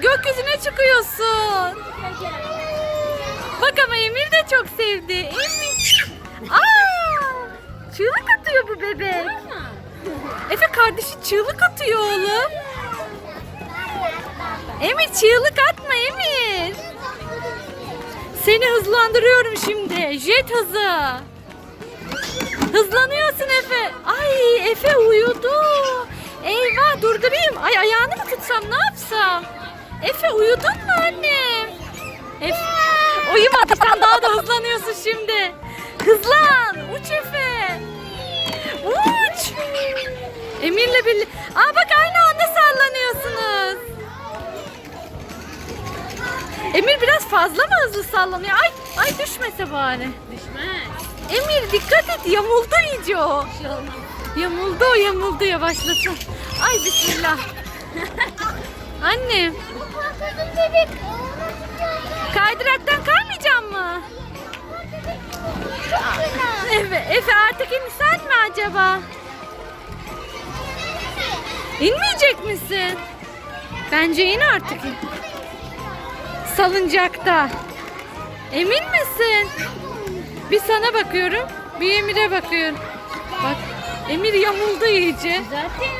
Gökyüzüne çıkıyorsun. Bak ama Emir de çok sevdi. Emir. Çığlık atıyor bu bebek. Efe kardeşi çığlık atıyor oğlum. Emir çığlık atma Emir. Seni hızlandırıyorum şimdi. Jet hızı. Hızlanıyorsun Efe. Ay Efe uyudu. Eyvah durdurayım. Ay ayağını Efe uyudun mu annem? Efe uyumadı sen daha da hızlanıyorsun şimdi. Hızlan uç Efe. Uç. Emir'le birlikte. Aa bak aynı anda sallanıyorsunuz. Emir biraz fazla mı hızlı sallanıyor? Ay ay düşmese bari. Düşmez. Emir dikkat et yamuldu iyice o. Bir şey olmaz. Yamuldu o yamuldu yavaşlasın. Ay bismillah. Annem kaydıraktan kaymayacak mı? Efe, Efe artık insan mi acaba? İnmeyecek misin? Bence in artık. Salıncakta. Emin misin? Bir sana bakıyorum, bir Emir'e bakıyorum. Bak, Emir yamuldu iyice. Zaten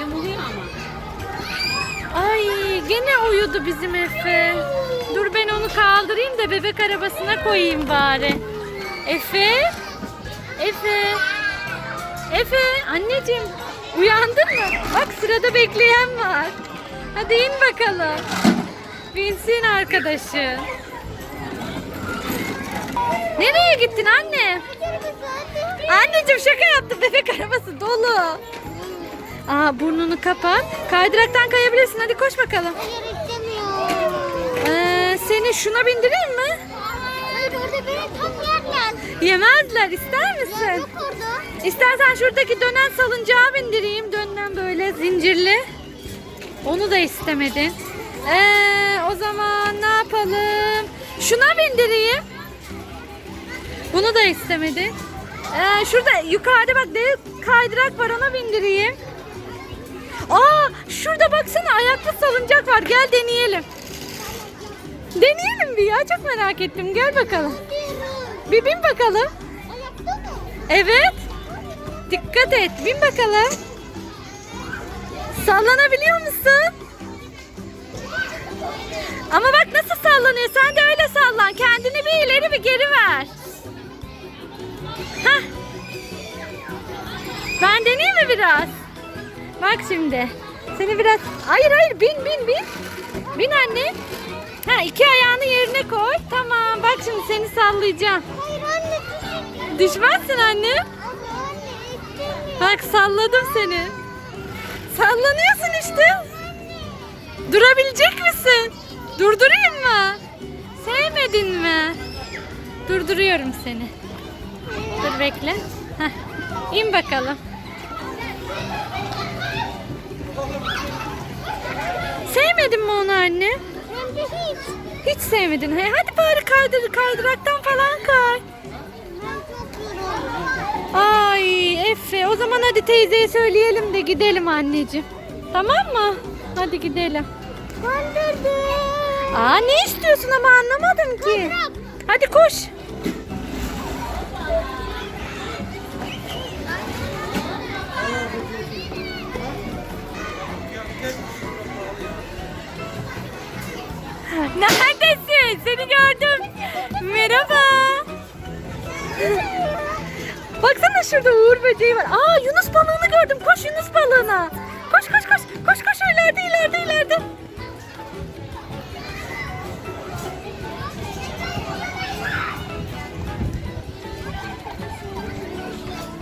yamuluyor ama. Ay, gene uyudu bizim Efe. Dur ben onu kaldırayım da bebek arabasına koyayım bari. Efe? Efe? Efe, anneciğim uyandın mı? Bak sırada bekleyen var. Hadi in bakalım. Binsin arkadaşı. Nereye gittin anne? Anneciğim şaka yaptım. Bebek arabası dolu. Aa burnunu kapat. Kaydıraktan kayabilirsin. Hadi koş bakalım. Hayır istemiyorum. Ee, seni şuna bindireyim mi? Hayır orada beni tam yerler. Yemezler. İster misin? Yok orada. İstersen şuradaki dönen salıncağa bindireyim. Dönen böyle zincirli. Onu da istemedin. Ee, o zaman ne yapalım? Şuna bindireyim. Bunu da istemedin. Ee, şurada yukarıda bak dev kaydırak var ona bindireyim. Aa şurada baksana ayaklı salıncak var. Gel deneyelim. Deneyelim bir ya. Çok merak ettim. Gel bakalım. Bir bin bakalım. Evet. Dikkat et. Bin bakalım. Sallanabiliyor musun? Ama bak nasıl sallanıyor. Sen de öyle sallan. Kendini bir ileri bir geri ver. Hah. Ben deneyeyim mi biraz? Bak şimdi. Seni biraz... Hayır hayır bin bin bin. Bin anne. Ha iki ayağını yerine koy. Tamam. Bak şimdi seni sallayacağım. Hayır anne düşün. Düşmezsin anne. Bak salladım seni. Sallanıyorsun işte. Durabilecek misin? Durdurayım mı? Sevmedin mi? Durduruyorum seni. Dur bekle. Heh. İn bakalım. Sevmedin mi onu anne? Hem de hiç. Hiç sevmedin. He, hadi bari kaydır, kaydıraktan falan kay. Ay Efe o zaman hadi teyzeye söyleyelim de gidelim anneciğim. Tamam mı? Hadi gidelim. Kandırdı. Aa ne istiyorsun ama anlamadım ki. Kaydırak. Hadi koş. Baksana şurada uğur böceği var. Aa Yunus balığını gördüm. Koş Yunus balığına. Koş koş koş. Koş koş ileride ileride ileride.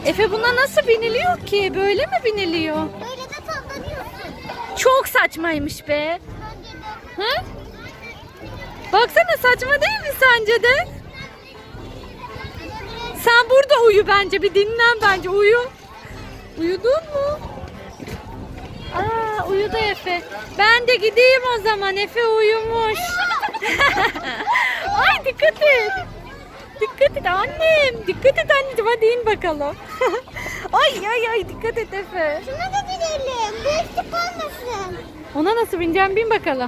Efe buna nasıl biniliyor ki? Böyle mi biniliyor? Böyle de sallanıyorsun. Çok saçmaymış be. Hı? Baksana saçma değil mi sence de? Sen burada uyu bence. Bir dinlen bence. Uyu. Uyudun mu? Aa uyudu Efe. Ben de gideyim o zaman. Efe uyumuş. Ay dikkat et. Dikkat et annem. Dikkat et anneciğim. Hadi in bakalım. ay ay ay dikkat et Efe. Şuna da gidelim. Bu olmasın. Ona nasıl bineceğim bin bakalım.